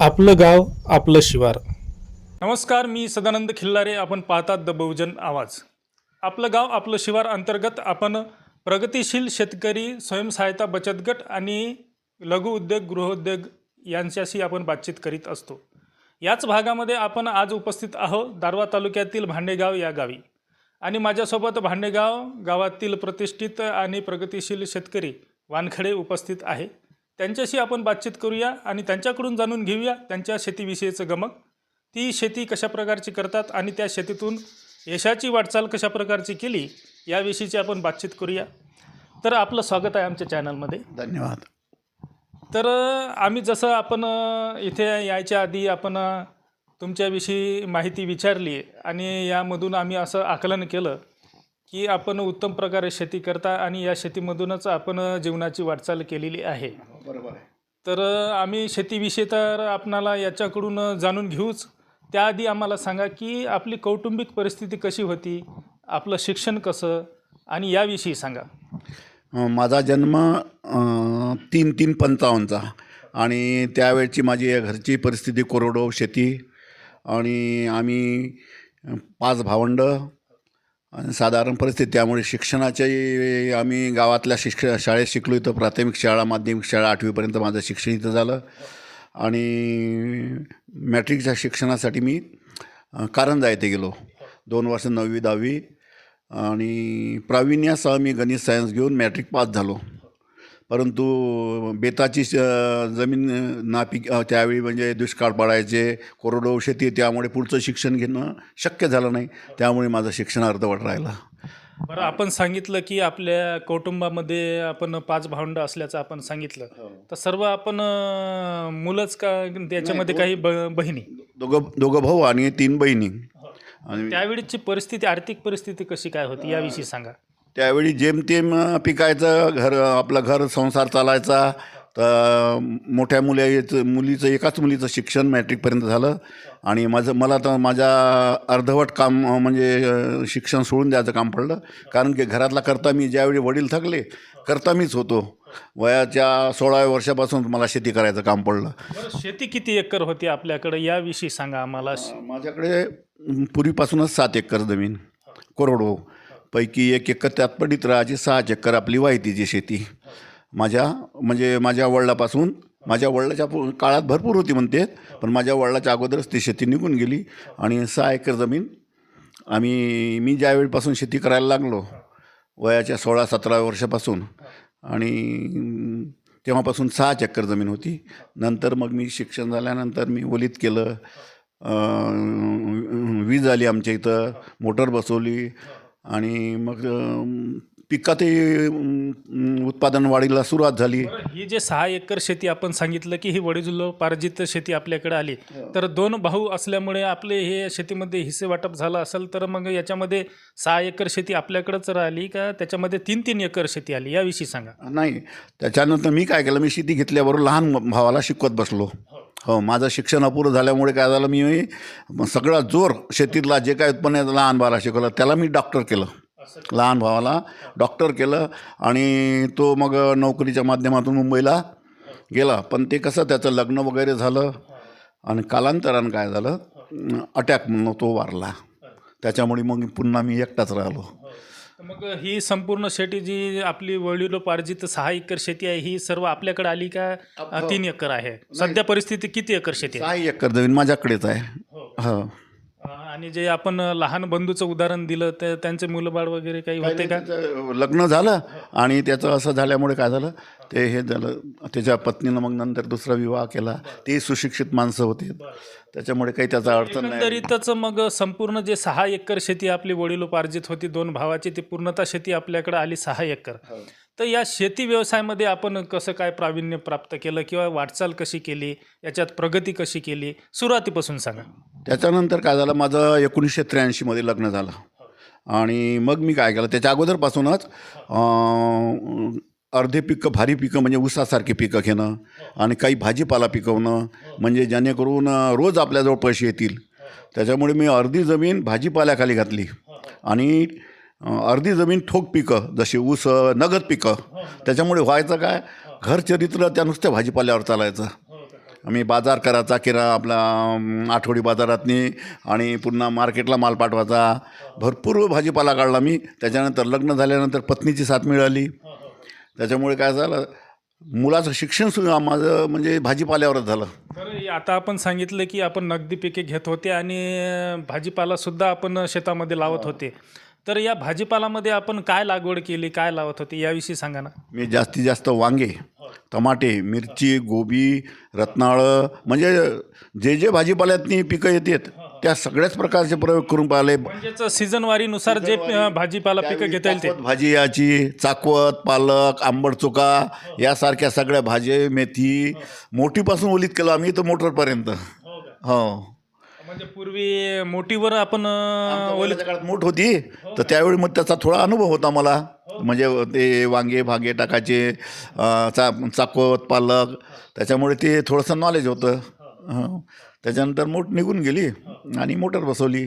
आपलं गाव आपलं शिवार. नमस्कार मी सदानंद खिल्लारे. आपण पाहतात द बहुजन आवाज. आपलं गाव आपलं शिवार अंतर्गत आपण प्रगतिशील शेतकरी स्वयंसहायता बचत गट आणि लघु उद्योग गृहोद्योग यांच्याशी आपण बातचीत करीत असतो. याच भागामध्ये आपण आज उपस्थित आहोत दारवा तालुक्यातील भांडेगाव या गावी. आणि माझ्यासोबत भांडेगाव गावातील प्रतिष्ठित आणि प्रगतिशील शेतकरी वानखडे उपस्थित आहे. त्यांच्याशी आपण बातचीत करूया आणि त्यांच्याकडून जाणून घेऊया त्यांच्या शेतीविषयीचं गमक. ती शेती कशा प्रकारची करतात आणि त्या शेतीतून यशाची वाटचाल कशा प्रकारची केली याविषयीची आपण बातचीत करूया. तर आपलं स्वागत आहे आमच्या चॅनलमध्ये. धन्यवाद. तर आम्ही जसं आपण इथे यायच्या आधी आपण तुमच्याविषयी माहिती विचारली आणि यामधून आम्ही असं आकलन केलं की आपण उत्तम प्रकारे शेती करता आणि या शेतीमधूनच आपण जीवनाची वाटचाल केलेली आहे. बरोबर आहे. तर आम्ही शेतीविषयी तर आपणाला याच्याकडून जाणून घेऊच. त्याआधी आम्हाला सांगा की आपली कौटुंबिक परिस्थिती कशी होती? आपलं शिक्षण कसं? आणि याविषयी सांगा. माझा जन्म तीन तीन पंचावन्नचा आणि त्यावेळची माझी घरची परिस्थिती कोरडो शेती आणि आम्ही पाच भावंड आणि साधारण परिस्थिती त्यामुळे शिक्षणाच्याही आम्ही गावातल्या शिक्ष शाळेत शिकलो इथं प्राथमिक शाळा माध्यमिक शाळा आठवीपर्यंत माझं शिक्षण इथं झालं. आणि मॅट्रिकच्या शिक्षणासाठी मी कारंजा येथे गेलो. दोन वर्ष नववी दहावी आणि प्रावीण्यासह मी गणित सायन्स घेऊन मॅट्रिक पास झालो. परंतु बेताची जमीन नापीक त्यावेळी म्हणजे दुष्काळ पडायचे कोरडो शेती त्यामुळे पुढचं शिक्षण घेणं शक्य झालं नाही. त्यामुळे माझं शिक्षण अर्धवट राहिलं. बरं आपण सांगितलं की आपल्या कौटुंबामध्ये आपण पाच भावंड असल्याचं आपण सांगितलं. तर सर्व आपण मुलंच का त्याच्यामध्ये काही ब बहिणी? दोघं दोघं भाऊ आणि तीन बहिणी. आणि त्यावेळीची परिस्थिती आर्थिक परिस्थिती कशी काय होती याविषयी सांगा. त्यावेळी जेमतेम पिकायचं घर आपलं घर संसार चालायचा. तर मोठ्या मुली मुलीचं एकाच मुलीचं शिक्षण मॅट्रिकपर्यंत झालं. आणि माझं मला तर माझ्या अर्धवट काम म्हणजे शिक्षण सोडून द्यायचं काम पडलं. कारण की घरातला करता मी ज्यावेळी वडील थकले करता मीच होतो. वयाच्या सोळाव्या वर्षापासून मला शेती करायचं काम पडलं. शेती किती एकर होती आपल्याकडे? याविषयी सांगा आम्हाला. माझ्याकडे पूर्वीपासूनच सात एकर जमीन. करोडो पैकी एक एकर त्यात पडित राहायची सहा चक्कर आपली वाहितीची शेती. माझ्या म्हणजे माझ्या वडिलापासून माझ्या वडिलाच्या पु- काळात भरपूर होती म्हणते पण माझ्या वडिलाच्या अगोदरच ती शेती निघून गेली आणि सहा एकर जमीन आम्ही मी ज्यावेळीपासून शेती करायला लागलो वयाच्या सोळा सतरा वर्षापासून आणि तेव्हापासून सहा चक्कर जमीन होती. नंतर मग मी शिक्षण झाल्यानंतर मी ओलीत केलं वीज आली आमच्या इथं मोटर बसवली आणि मग पिकातही उत्पादन वाढीला सुरुवात झाली. ही जे सहा एकर शेती आपण सांगितलं की ही वडीलपार्जित शेती आपल्याकडे आली. तर दोन भाऊ असल्यामुळे आपले हे शेतीमध्ये हिस्से वाटप झालं असेल तर मग याच्यामध्ये सहा एकर शेती आपल्याकडेच राहिली का? त्याच्यामध्ये तीन तीन एकर शेती आली? याविषयी सांगा. नाही त्याच्यानंतर मी काय केलं? मी शेती घेतल्याबरोबर लहान भावाला शिकवत बसलो. हो माझं शिक्षण अपुरं झाल्यामुळे काय झालं मी सगळा जोर शेतीतला जे काय उत्पन्न आहे लहान भावाला शिकवलं त्याला मी डॉक्टर केलं. लहान भावाला डॉक्टर केलं आणि तो मग नोकरीच्या माध्यमातून मुंबईला गेला. पण ते कसं त्याचं लग्न वगैरे झालं आणि कालांतरानं काय झालं अटॅक म्हणून तो वारला. त्याच्यामुळे मग पुन्हा मी एकटाच राहिलो. तर मग ही संपूर्ण शेती जी आपली वडिलोपार्जित सहा एकर शेती आहे ही सर्व आपल्याकडे आली का अ, तीन एकर आहे? सध्या परिस्थिती किती एकर शेती आहे? सहा एकर जमीन माझ्याकडेच आहे. हो. अ, आणि जे आपण लहान बंधूचं उदाहरण दिलं तर त्यांचे मुलंबाळ वगैरे काही होते का? त्याचं लग्न झालं आणि त्याचं असं झाल्यामुळे काय झालं ते हे झालं त्याच्या पत्नीनं मग नंतर दुसरा विवाह केला ते सुशिक्षित माणसं होते. त्याच्यामुळे काही त्याचा अर्थ नाही. एकंदरीतच मग संपूर्ण जे सहा एकर शेती आपली वडिलोपार्जित होती दोन भावाची ती पूर्णतः शेती आपल्याकडे आली सहा एकर. तर या शेती व्यवसायामध्ये आपण कसं काय प्रावीण्य प्राप्त केलं किंवा वाटचाल कशी केली याच्यात प्रगती कशी केली सुरुवातीपासून सांगा. त्याच्यानंतर काय झालं माझं एकोणीसशे त्र्याऐंशीमध्ये लग्न झालं. आणि मग मी काय केलं त्याच्या अगोदरपासूनच अर्धे पिकं भारी पिकं म्हणजे ऊसासारखी पिकं घेणं आणि काही भाजीपाला पिकवणं म्हणजे जेणेकरून रोज आपल्याजवळ पैसे येतील. त्याच्यामुळे मी अर्धी जमीन भाजीपाल्याखाली घातली आणि अर्धी जमीन ठोक पिकं जशी ऊस नगद पिकं. त्याच्यामुळे व्हायचं काय? घरचरित्र त्या नुसत्या भाजीपाल्यावर चालायचं. आम्ही बाजार करायचा किरा आपला आठवडी बाजारातनी आणि पुन्हा मार्केटला माल पाठवायचा. भरपूर भाजीपाला काढला मी. त्याच्यानंतर लग्न झाल्यानंतर पत्नीची साथ मिळाली. त्याच्यामुळे काय झालं? मुलाचं शिक्षणसुद्धा माझं म्हणजे भाजीपाल्यावरच झालं. बरं आता आपण सांगितलं की आपण नगदी पिके घेत होते आणि भाजीपालासुद्धा आपण शेतामध्ये लावत होते. तर या भाजीपालामध्ये आपण काय लागवड केली काय लावत होते याविषयी सांगा ना. मी जास्तीत जास्त वांगे टमाटे मिरची गोबी रत्नाळं म्हणजे जे जे भाजीपाल्यातनी पिकं येतात त्या सगळ्याच प्रकारचे प्रयोग करून पाहिले. म्हणजेच सीझनवारीनुसार जे भाजीपाला पिकं घेता येईल ते. भाजी याची चाकवत पालक आंबट चुका यासारख्या सगळ्या भाजी मेथी मोठीपासून ओलीत केलं आम्ही तर मोटरपर्यंत. हो. म्हणजे पूर्वी मोठीवर आपण अ, काळात मूठ होती. तर त्यावेळी मग त्याचा थोडा अनुभव होता मला. म्हणजे ते वांगे भागे टाकायचे अं, चा चाकवत पालक. त्याच्यामुळे ते थोडंसं नॉलेज होतं. हं. त्याच्यानंतर मोठ निघून गेली आणि मोटर बसवली.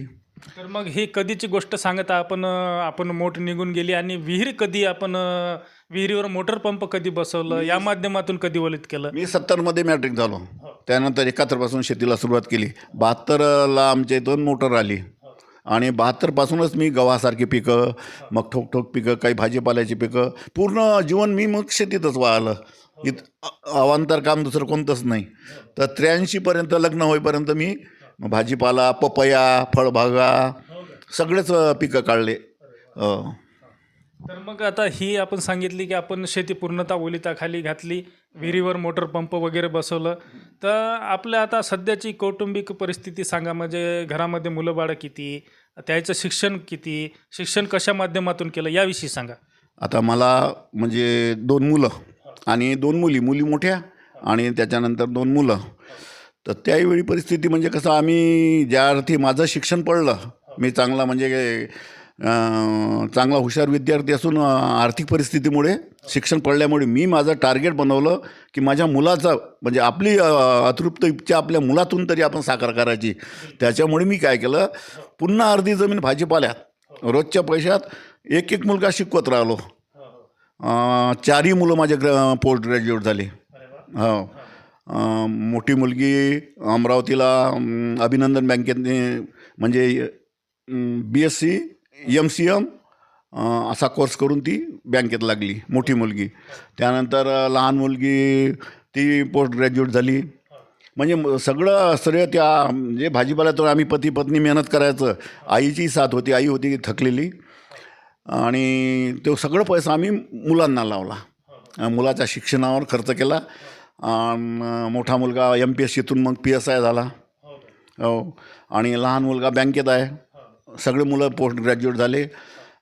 तर मग ही कधीची गोष्ट सांगत आपण अ, आपण मोठ निघून गेली आणि विहीर कधी आपण अ, विहिरीवर मोटर पंप कधी बसवलं? या माध्यमातून कधी वलित केलं? मी सत्तरमध्ये मॅट्रिक झालो. त्यानंतर एकाहत्तरपासून शेतीला सुरुवात केली. बहात्तरला आमच्या इथून मोटर आली. आणि बहात्तरपासूनच मी गव्हासारखी पिकं मग ठोक ठोक पिकं काही भाजीपाल्याची पिकं पूर्ण जीवन मी मग शेतीतच वाहलं इत अवांतर काम दुसरं कोणतंच नाही. तर त्र्याऐंशीपर्यंत लग्न होईपर्यंत मी भाजीपाला पपया फळबागा सगळेच पिकं काढले. तर मग आता ही आपण सांगितली की आपण शेती पूर्णतः ओलिताखाली घातली विहिरीवर मोटर पंप वगैरे बसवलं. तर आपल्या आता सध्याची कौटुंबिक परिस्थिती सांगा म्हणजे घरामध्ये मुलं बाळं किती त्याचं शिक्षण किती शिक्षण कशा माध्यमातून केलं याविषयी सांगा. आता मला म्हणजे दोन मुलं आणि दोन मुली मुली मोठ्या आणि त्याच्यानंतर दोन मुलं. तर त्यावेळी परिस्थिती म्हणजे कसं आम्ही ज्या अर्थी माझं शिक्षण पडलं मी चांगला म्हणजे चांगला हुशार विद्यार्थी असून आर्थिक परिस्थितीमुळे शिक्षण पडल्यामुळे मी माझं टार्गेट बनवलं की माझ्या मुलाचा म्हणजे आपली अतृप्त इच्छा आपल्या मुलातून तरी आपण साकार करायची. त्याच्यामुळे मी काय केलं पुन्हा अर्धी जमीन भाजीपाल्यात रोजच्या पैशात एक एक मुलगा शिकवत राहिलो. चारही मुलं माझे ग्र पोस्ट ग्रॅज्युएट झाले. हो. मोठी मुलगी अमरावतीला अभिनंदन बँकेतने म्हणजे B S C M C M असा कोर्स करून ती बँकेत लागली मोठी मुलगी. त्यानंतर लहान मुलगी ती पोस्ट ग्रॅज्युएट झाली. म्हणजे सगळं श्रेय त्या म्हणजे भाजीपाल्यातून आम्ही पती पत्नी मेहनत करायचं. आईची साथ होती आई होती थकलेली. आणि तो सगळं पैसा आम्ही मुलांना लावला. मुलाच्या शिक्षणावर खर्च केला. मोठा मुलगा एम पी एस सीतून मग पी एस आय झाला. हो. आणि लहान मुलगा बँकेत आहे. सगळे मुलं पोस्ट ग्रॅज्युएट झाले.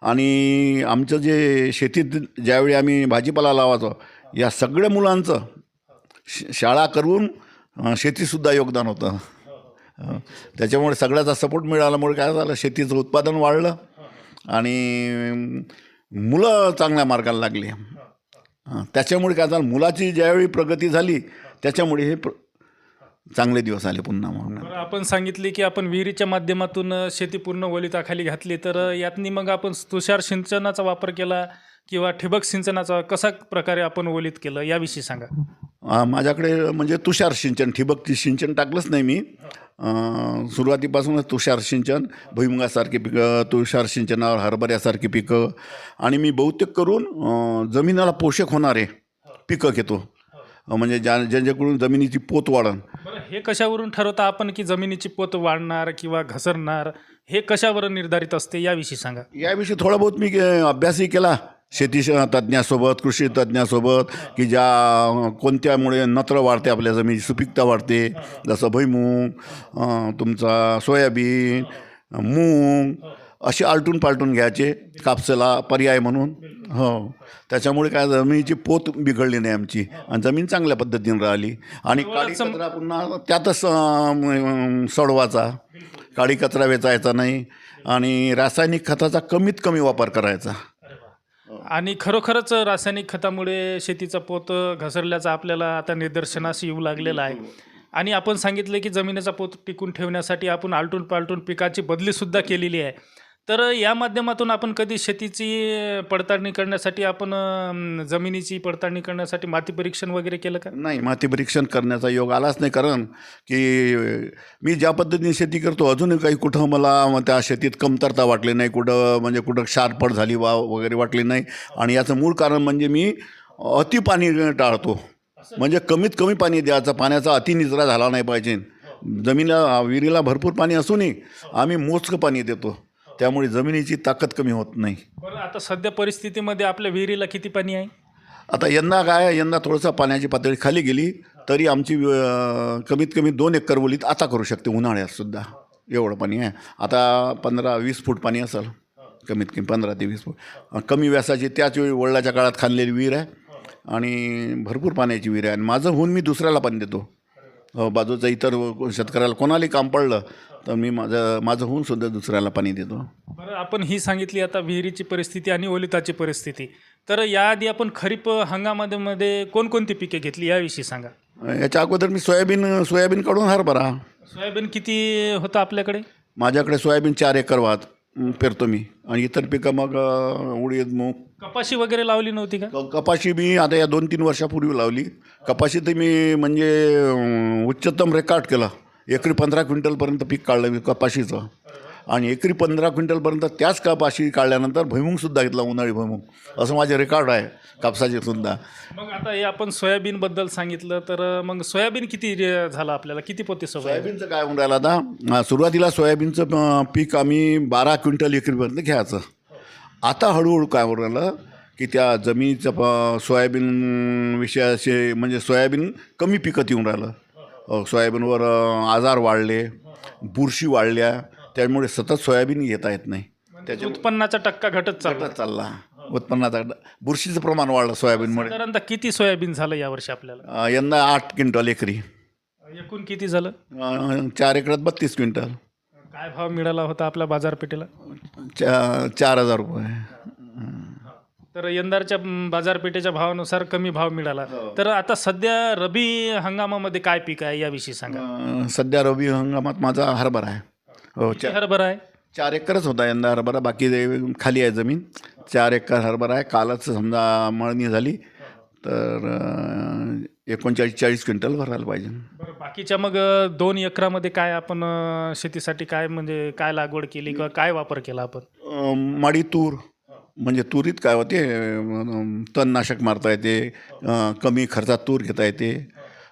आणि आमचं जे शेतीत ज्यावेळी आम्ही भाजीपाला लावायचो या सगळ्या मुलांचं श- शाळा करून शेतीसुद्धा योगदान होतं. त्याच्यामुळे सगळ्याचा सपोर्ट मिळाल्यामुळे काय झालं शेतीचं उत्पादन वाढलं आणि मुलं चांगल्या मार्गाला लागली. त्याच्यामुळे काय झालं मुलाची ज्यावेळी प्रगती झाली त्याच्यामुळे हे प्र चांगले दिवस आले पुन्हा बरं आपण सांगितले की आपण विहिरीच्या माध्यमातून अ, शेती पूर्ण ओलिताखाली घातली. तर अ, यातनी मग आपण तुषार सिंचनाचा वापर केला किंवा ठिबक सिंचनाचा कसा प्रकारे आपण ओलित केलं याविषयी सांगा. आ, माझ्याकडे म्हणजे तुषार सिंचन ठिबक सिंचन टाकलंच नाही मी. अं, सुरुवातीपासूनच तुषार सिंचन भुईमुगासारखी पिकं तुषार सिंचनावर हरभऱ्यासारखी पिकं आणि मी बहुतेक करून अं, जमिनीला पोषक होणारे पिकं घेतो. अं, म्हणजे ज्या ज्यांच्याकडून जमिनीची पोत वाढन बरं हे कशावरून ठरवता आपण की जमिनीची पोत वाढणार किंवा घसरणार? हे कशावर निर्धारित असते याविषयी सांगा. याविषयी थोडा बहुत मी अभ्यासही केला. शेती श- तज्ज्ञासोबत कृषी तज्ज्ञासोबत की ज्या कोणत्यामुळे नत्र वाढते आपल्या जमिनीची सुपीकता वाढते. जसं भुईमूग तुमचा सोयाबीन मूग असे आलटून पालटून घ्यायचे कापसाला पर्याय म्हणून. हो. त्याच्यामुळे काय जमिनीची पोत बिघडली नाही आमची आणि जमीन चांगल्या पद्धतीने राहिली. आणि काळी कचरा पुन्हा त्यातच सडवाचा काळी कचरा वेचायचा नाही आणि रासायनिक खताचा कमीत कमी वापर करायचा. आणि खरोखरच रासायनिक खतामुळे शेतीचा पोत घसरल्याचा आपल्याला आता निदर्शनास येऊ लागलेला आहे. आणि आपण सांगितलं की जमिनीचा पोत टिकून ठेवण्यासाठी आपण आलटून पालटून पिकाची बदलीसुद्धा केलेली आहे. तर या माध्यमातून आपण कधी शेतीची पडताळणी करण्यासाठी आपण जमिनीची पडताळणी करण्यासाठी माती परीक्षण वगैरे केलं का? नाही माती परीक्षण करण्याचा योग आलाच नाही. कारण की मी ज्या पद्धतीने शेती करतो अजूनही काही कुठं मला त्या शेतीत कमतरता वाटली नाही कुठं म्हणजे कुठं क्षारपड झाली वा वगैरे वाटली नाही. आणि याचं मूळ कारण म्हणजे मी अति पाणी टाळतो. म्हणजे कमीत कमी पाणी द्यायचं. पाण्याचा अतिनिचरा झाला नाही पाहिजे. जमिनीला विहिरीला भरपूर पाणी असूनही आम्ही मोजकं पाणी देतो. त्यामुळे जमिनीची ताकद कमी होत नाही. बरं आता सध्या परिस्थितीमध्ये आपल्या विहिरीला किती पाणी आहे? आता यंदा काय यंदा थोडंसं पाण्याची पातळी खाली गेली तरी आमची अं, कमीत कमी दोन एकर ओलीत आता करू शकते उन्हाळ्यात सुद्धा. एवढं पाणी आहे. आता पंधरा वीस फूट पाणी असेल कमीत कमी पंधरा ते वीस फूट. अं, कमी व्यासाची त्याच वेळी वडिलाच्या काळात खाल्लेली विहीर आहे आणि भरपूर पाण्याची विहीर आहे. आणि माझं होऊन मी दुसऱ्याला पाणी देतो. बाजूचं इतर शेतकऱ्याला कोणालाही काम पडलं तर मी माझं माझं होऊन सुद्धा दुसऱ्याला पाणी देतो. बरं आपण ही सांगितली आता विहिरीची परिस्थिती आणि ओलिताची परिस्थिती. तर याआधी आपण खरीप हंगामामध्ये मध्ये कोणकोणती पिके घेतली याविषयी सांगा. याच्या अगोदर मी सोयाबीन सोयाबीन काढून हरभरा. सोयाबीन किती होतं आपल्याकडे? माझ्याकडे सोयाबीन चार एकर अं, पेरतो मी. आणि इतर पिकं मग अं, उडीद मूग. कपाशी वगैरे लावली नव्हती का? क- कपाशी मी आता या दोन तीन वर्षापूर्वी लावली. कपाशी तर मी म्हणजे अं, उच्चतम रेकॉर्ड केला. एकरी पंधरा क्विंटलपर्यंत पीक काढलं मी कपाशीचं. आणि एकरी पंधरा क्विंटलपर्यंत त्याच कपाशी काढल्यानंतर भुईमुगसुद्धा घेतला उन्हाळी भुईमुग. असं माझे रेकॉर्ड आहे कापसाचे सुद्धा. मग आता हे आपण सोयाबीनबद्दल सांगितलं तर मग सोयाबीन किती झालं आपल्याला? किती पोते सोयाबीन सोयाबीनचं काय होऊन राहिलं आता? सुरुवातीला सोयाबीनचं पीक आम्ही बारा क्विंटल एकरीपर्यंत घ्यायचं. आता हळूहळू काय होऊन राहिलं की त्या जमिनीचं प सोयाबीन विषयाचे म्हणजे सोयाबीन कमी पिकत येऊन राहिलं. सोयाबीनवर आजार वाढले बुरशी वाढल्या त्यामुळे सतत सोयाबीन घेता येत नाही. त्याच्या उत्पन्नाचा टक्का घटत चालला. चालला. उत्पन्नाचा बुरशीचं प्रमाण वाढलं सोयाबीनमुळे. साधारणतः किती सोयाबीन झालं यावर्षी आपल्याला? अं, यंदा आठ क्विंटल एकरी. एकूण किती झालं? अं, चार एकरात बत्तीस क्विंटल. काय भाव मिळाला होता आपल्या बाजारपेठेला? चा चार हजार रुपये. तर यंदाच्या म, बाजारपेठेच्या भावानुसार कमी भाव मिळाला. तर आता सध्या रबी हंगामामध्ये काय पीक आहे याविषयी सांगा. अं, सध्या रब्बी हंगामात माझा हरभरा आहे. हो किती चा हरभरा आहे? चार एकरच होता यंदा हरभरा बाकी जे खाली आहे जमीन. चार एकर हरभरा आहे. कालच समजा मळणी झाली तर अं, एकोणचाळीस चाळीस क्विंटल भरायला पाहिजे. बरं बाकीच्या मग अ, दोन एकरामध्ये काय आपण अ, शेतीसाठी काय म्हणजे काय लागवड केली किंवा काय वापर केला आपण? अं, माडी तूर. म्हणजे तुरीत काय होते अं, तणनाशक मारता येते अं, कमी खर्चात तूर घेता येते.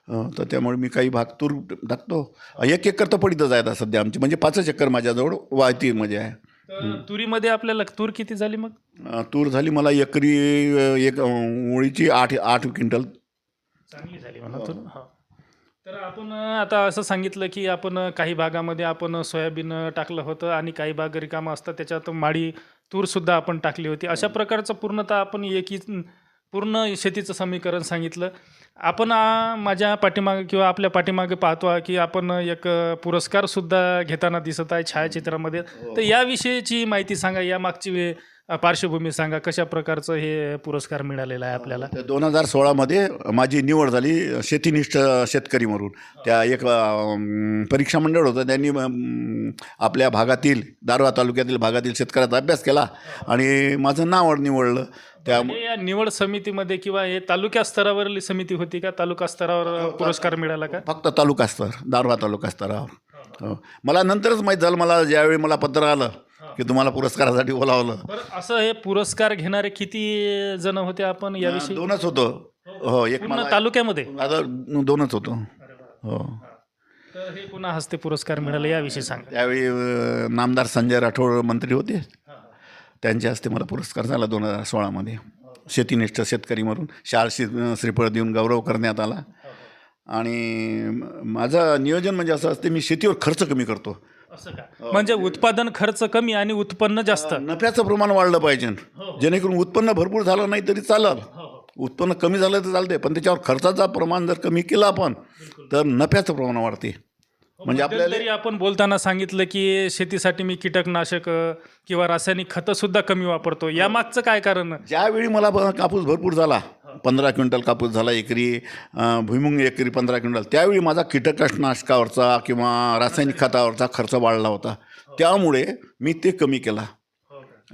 तर त्यामुळे मी काही भाग तूर टाकतो. एक एकर तर पडीतच आहे सध्या आमची. म्हणजे पाचच एकर माझ्याजवळ वाहती म्हणजे आहे. तर तुरीमध्ये आपल्याला तूर किती झाली मग? तूर झाली मला एकरी एक ओळीची आठ आठ क्विंटल. चांगली झाली म्हणा तूर. हा. तर आपण आता असं सांगितलं की आपण काही भागामध्ये आपण सोयाबीन टाकलं होतं आणि काही भाग रिकामा असतात. त्याच्यात माडी तूरसुद्धा आपण टाकली होती. अशा प्रकारचं पूर्णतः आपण एकी पूर्ण शेतीचं समीकरण सांगितलं. आपण माझ्या पाठीमागे किंवा आपल्या पाठीमागे पाहतो की आपण एक पुरस्कारसुद्धा घेताना दिसत आहे छायाचित्रामध्ये. तर याविषयीची माहिती सांगा या मागची पार्श्वभूमी सांगा कशा प्रकारचं हे पुरस्कार मिळालेला आहे आपल्याला? दोन हजार सोळामध्ये माझी निवड झाली शेतीनिष्ठ शेतकरी म्हणून. त्या एक परीक्षा मंडळ होतं त्यांनी आपल्या भागातील दारवा तालुक्यातील भागातील शेतकऱ्याचा अभ्यास केला आणि माझं नाव निवडलं. त्या म्हणजे या निवड समितीमध्ये किंवा हे तालुक्या स्तरावरील समिती होती का? तालुका स्तरावर पुरस्कार मिळाला का? फक्त तालुका स्तर दारवा तालुका स्तरावर. हो. मला नंतरच माहीत झालं मला ज्यावेळी मला पत्र आलं की तुम्हाला पुरस्कारासाठी बोलावलं. बरं असं हे पुरस्कार घेणारे किती जण होते आपण याविषयी? दोनच होतं. हो एक पूर्ण मला तालुक्यामध्ये? आता दोनच होतो. हो. तर हे पुन्हा हस्ते पुरस्कार मिळाले याविषयी सांगा. त्यावेळी अं, नामदार संजय राठोड मंत्री होते. त्यांच्या हस्ते मला पुरस्कार झाला दोन हजार सोळामध्ये. शेतीनिष्ठ शेतकरी म्हणून शाल श्री श्रीफळ देऊन गौरव करण्यात आला. आणि माझं नियोजन म्हणजे असं असते मी शेतीवर खर्च कमी करतो. असं का? म्हणजे उत्पादन खर्च कमी आणि उत्पन्न जास्त. नफ्याचं प्रमाण वाढलं पाहिजे. जेणेकरून उत्पन्न भरपूर झालं नाही तरी चालेल. उत्पन्न कमी झालं तर चालते पण त्याच्यावर खर्चाचा प्रमाण जर कमी केलं आपण तर नफ्याचं प्रमाण वाढते. म्हणजे आपल्याला तरी आपण बोलताना सांगितलं की शेतीसाठी मी कीटकनाशक किंवा रासायनिक खतं सुद्धा कमी वापरतो. या मागचं काय कारण? ज्यावेळी मला कापूस भरपूर झाला पंधरा क्विंटल कापूस झाला एकरी भुईमुंग एकरी पंधरा क्विंटल त्यावेळी माझा कीटकनाशकावरचा किंवा रासायनिक खतावरचा खर्च वाढला होता. त्यामुळे मी ते कमी केला.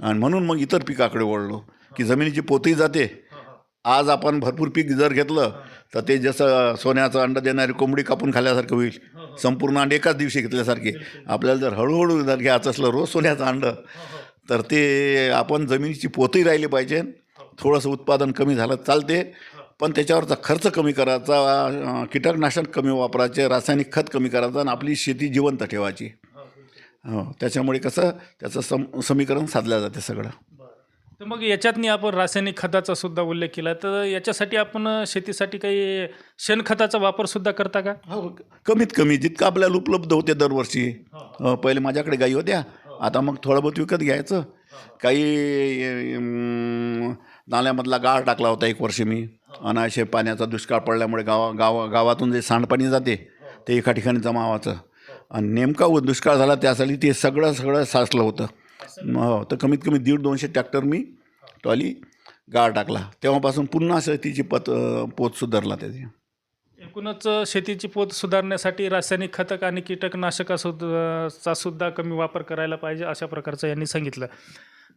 आणि म्हणून मग इतर पिकाकडे वळलो की जमिनीची पोतही जाते. आज आपण भरपूर पीक जर घेतलं तर ते जसं सोन्याचं अंड देणारी कोंबडी कापून खाल्ल्यासारखं होईल. संपूर्ण अंड एकाच दिवशी घेतल्यासारखे. आपल्याला जर हळूहळू जर घ्यायचं असलं रोज सोन्याचं अंड तर ते आपण जमिनीची पोतही राहिली पाहिजे. थोडंसं उत्पादन कमी झालं चालते. पण त्याच्यावरचा खर्च कमी करायचा कीटकनाशक कमी वापरायचे रासायनिक खत कमी करायचं आणि आपली शेती जिवंत ठेवायची. हो त्याच्यामुळे कसं त्याचं सम समीकरण साधलं जाते सगळं. तर मग याच्यातनी आपण रासायनिक खताचा सुद्धा उल्लेख केला. तर याच्यासाठी आपण शेतीसाठी काही शेणखताचा वापर सुद्धा करता का? हो कमीत कमी जितकं आपल्याला उपलब्ध होते दरवर्षी. अं, पहिले माझ्याकडे गाई होत्या. आता मग थोडं बहुत विकत घ्यायचं. काही अं, नाल्यामधला गाळ टाकला होता एक वर्षी मी. असे पाण्याचा दुष्काळ पडल्यामुळे गावा गावा गावातून जे सांडपाणी जाते ते एका ठिकाणी जमा व्हायचं आणि नेमका उ- दुष्काळ झाला त्यासाठी ते सगळं सगळं साचलं होतं. हो तर कमीत कमी दीड दोनशे ट्रॅक्टर मी ट्रॉली गाळ टाकला. तेव्हापासून पुन्हा शेतीची पत पोत सुधारला त्याची. एकूणच शेतीची पोत सुधारण्यासाठी रासायनिक खतक आणि कीटकनाशका सुद्धा चा सुद्धा कमी वापर करायला पाहिजे अशा प्रकारचं यांनी सांगितलं.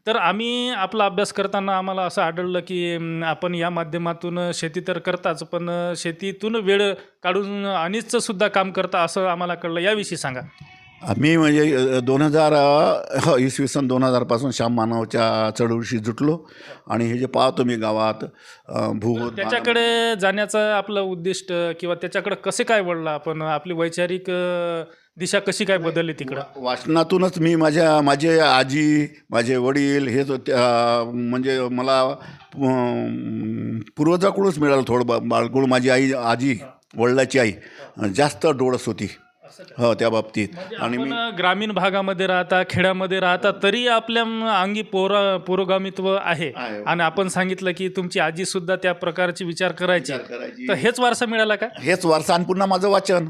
तर आम्ही आपला अभ्यास करताना आम्हाला असं आढळलं की आपण या माध्यमातून शेती तर करताच पण शेतीतून वेळ काढून अनिचं सुद्धा काम करता असं आम्हाला कळलं. याविषयी सांगा. आम्ही म्हणजे दोन हजार हो इसवी सन दोन हजारपासून श्याम मानवच्या चळवळीशी जुटलो आणि हे जे पाहतो मी गावात भूगोल त्याच्याकडे जाण्याचं आपलं उद्दिष्ट किंवा त्याच्याकडे कसे काय वळलं आपण? आपली वैचारिक दिशा कशी काय बदलली तिकडं? वाचनातूनच मी माझ्या माझे आजी माझे वडील हे म्हणजे मला पूर्वजाकडूनच मिळालं थोडं बाळगुळ. माझी आई आजी वडिलाची आई जास्त डोळस होती. हो त्या बाबतीत. आणि मी ग्रामीण भागामध्ये राहता खेड्यामध्ये राहता तरी आपल्या अंगी पोरा पुरोगामित्व आहे. आणि आपण सांगितलं की तुमची आजी सुद्धा त्या प्रकारचे विचार करायची. करायची. तर हेच वारसा मिळाला का? हेच वारसा आणि पुन्हा माझं वाचन.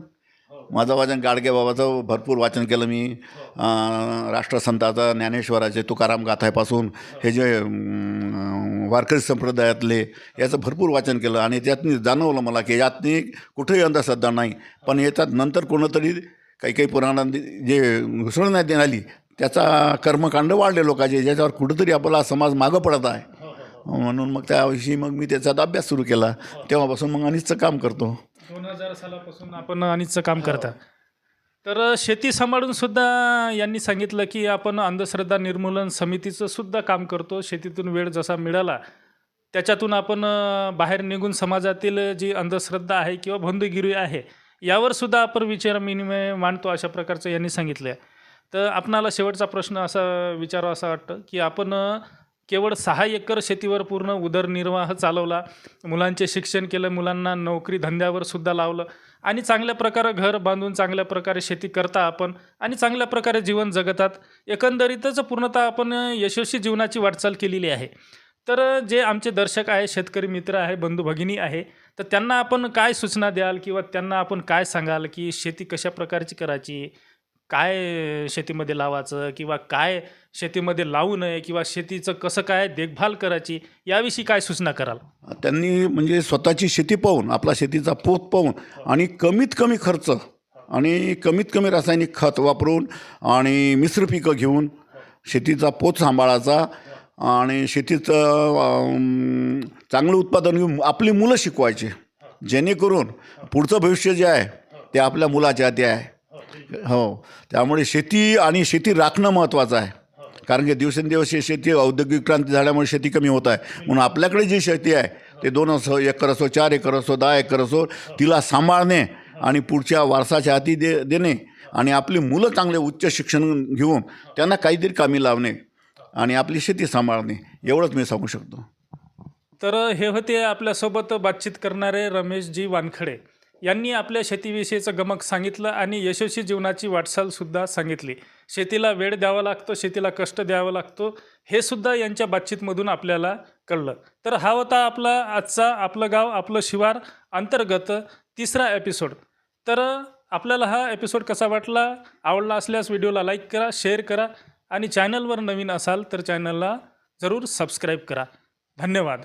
माझं वाचन गाडगे बाबाचं भरपूर वाचन केलं मी. राष्ट्रसंताचं ज्ञानेश्वराचे तुकाराम गाथापासून हे जे वारकरी संप्रदायातले याचं भरपूर वाचन केलं आणि त्यातनी जाणवलं मला की यातनी कुठेही अंधश्रद्धा नाही. पण याच्यात नंतर कोणतरी काही काही पुराणां जे घुसळण्यात आली त्याचा कर्मकांड वाढले लोकांचे ज्याच्यावर कुठंतरी आपला समाज मागं पडत आहे. म्हणून मग त्याविषयी मग मी त्याचा अभ्यास सुरू केला. तेव्हापासून मग अनिसचं काम करतो. दोन हजार सालापासून आपण अनिचं काम करता. तर शेती सांभाळून सुद्धा यांनी सांगितलं की आपण अंधश्रद्धा निर्मूलन समितीचं सुद्धा काम करतो. शेतीतून वेळ जसा मिळाला त्याच्यातून आपण बाहेर निघून समाजातील जी अंधश्रद्धा आहे किंवा बंधुगिरी आहे यावर सुद्धा आपण विचार विनिमय मांडतो अशा प्रकारचं यांनी सांगितलं तर आपणाला शेवटचा प्रश्न असा विचारावा असं वाटतं की आपण केवळ सहा एकर शेतीवर पूर्ण उदरनिर्वाह चालवला. मुलांचे शिक्षण केलं मुलांना नोकरी धंद्यावर सुद्धा लावलं. आणि चांगल्या प्रकारे घर बांधून चांगल्या प्रकारे शेती करता आपण आणि चांगल्या प्रकारे जीवन जगतात. एकंदरीतच पूर्णतः आपण यशस्वी जीवनाची वाटचाल केलेली आहे. तर जे आमचे दर्शक आहे शेतकरी मित्र आहे बंधू भगिनी आहे तर त्यांना आपण काय सूचना द्याल किंवा त्यांना आपण काय सांगाल की शेती कशा प्रकारची करायची? काय शेतीमध्ये लावायचं किंवा काय शेतीमध्ये लावू नये किंवा शेतीचं कसं काय देखभाल करायची याविषयी काय सूचना कराल? त्यांनी म्हणजे स्वतःची शेती पाहून आपला शेतीचा पोत पाहून आणि कमीत कमी खर्च आणि कमीत कमी रासायनिक खत वापरून आणि मिश्र पिकं घेऊन शेतीचा पोत सांभाळायचा आणि शेतीचं चांगलं उत्पादन घेऊन आपली मुलं शिकवायची. जेणेकरून पुढचं भविष्य जे आहे ते आपल्या मुलाच्या ते आहे. हो. त्यामुळे शेती आणि शेती राखणं महत्त्वाचं आहे. कारण की दिवसेंदिवस ही शेती औद्योगिक क्रांती झाल्यामुळे शेती कमी होत आहे. म्हणून आपल्याकडे जी शेती आहे ते दोन असो एकर असो चार एकर असो दहा एकर असो तिला सांभाळणे आणि पुढच्या वारसाच्या हाती दे देणे आणि आपली मुलं चांगले उच्च शिक्षण घेऊन त्यांना काहीतरी कामी लावणे आणि आपली शेती सांभाळणे एवढंच मी सांगू शकतो. तर हे होते आपल्यासोबत बातचीत करणारे रमेशजी वानखडे. यांनी आपल्या शेतीविषयीचं गमक सांगितलं आणि यशस्वी जीवनाची वाटचालसुद्धा सांगितली. शेतीला वेळ द्यावा लागतो शेतीला कष्ट द्यावा लागतो हे सुद्धा यांच्या बातचीतमधून आपल्याला कळलं. तर हा होता आपला आजचा आपलं गाव आपलं शिवार अंतर्गत तिसरा एपिसोड तर आपल्याला हा एपिसोड कसा वाटला? आवडला असल्यास व्हिडिओला लाईक करा शेअर करा आणि चॅनलवर नवीन असाल तर चॅनलला जरूर सबस्क्राईब करा. धन्यवाद.